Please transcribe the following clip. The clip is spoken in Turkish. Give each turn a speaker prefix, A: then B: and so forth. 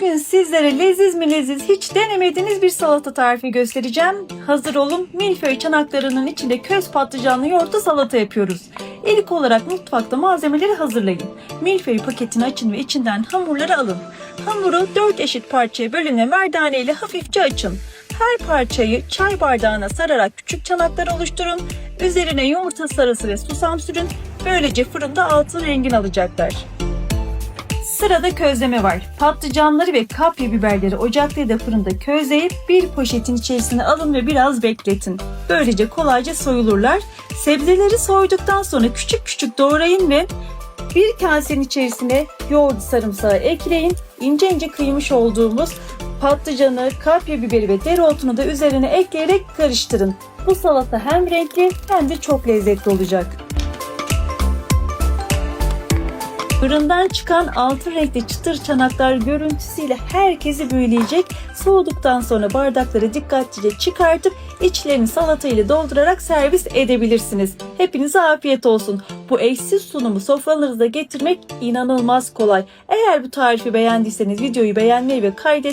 A: Bugün sizlere leziz mi leziz hiç denemediğiniz bir salata tarifi göstereceğim. Hazır olun. Milföy çanaklarının içinde köz patlıcanlı yoğurtlu salata yapıyoruz. İlk olarak mutfakta malzemeleri hazırlayın. Milföy paketini açın ve içinden hamurları alın. Hamuru 4 eşit parçaya bölün ve merdane ile hafifçe açın. Her parçayı çay bardağına sararak küçük çanaklar oluşturun. Üzerine yumurta sarısı ve susam sürün. Böylece fırında altın rengini alacaklar. Sırada közleme var. Patlıcanları ve kapya biberleri ocakta ya da fırında közleyip bir poşetin içerisine alın ve biraz bekletin. Böylece kolayca soyulurlar. Sebzeleri soyduktan sonra küçük küçük doğrayın ve bir kasenin içerisine yoğurdu sarımsağı ekleyin. İnce ince kıymış olduğumuz patlıcanı, kapya biberi ve dereotunu da üzerine ekleyerek karıştırın. Bu salata hem renkli hem de çok lezzetli olacak. Fırından çıkan altın renkli çıtır çanaklar görüntüsüyle herkesi büyüleyecek. Soğuduktan sonra bardakları dikkatlice çıkartıp içlerini salata ile doldurarak servis edebilirsiniz. Hepinize afiyet olsun. Bu eşsiz sunumu sofranızda getirmek inanılmaz kolay. Eğer bu tarifi beğendiyseniz videoyu beğenmeyi ve kaydet